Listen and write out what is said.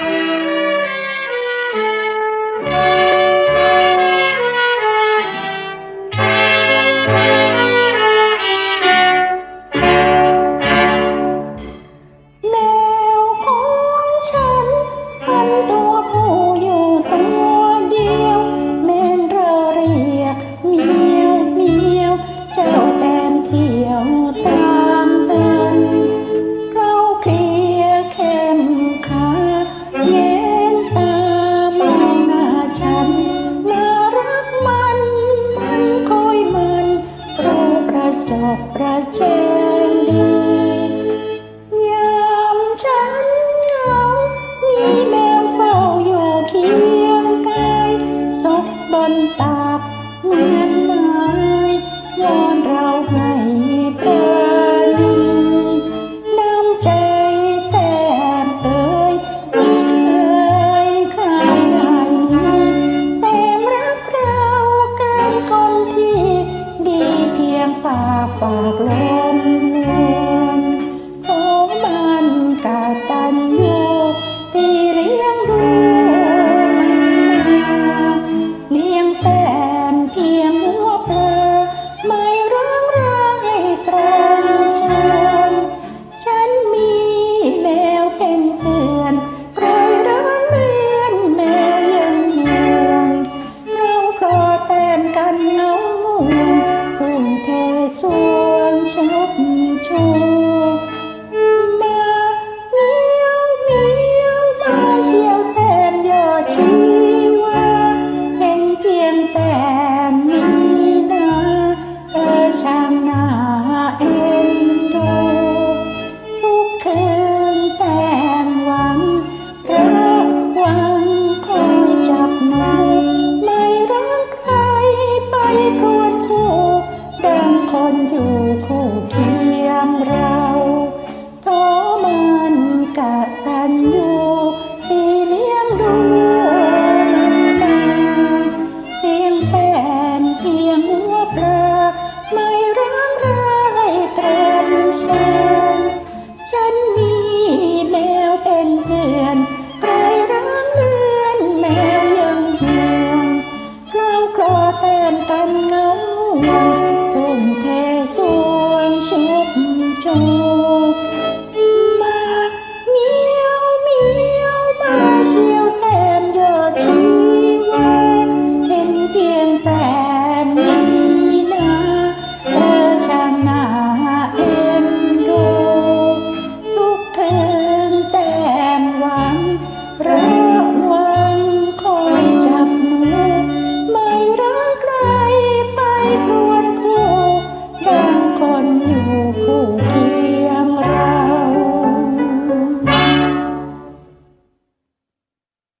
Música าฝากลม นอยู่คู่เคียงเราโตมันกะตันอยู่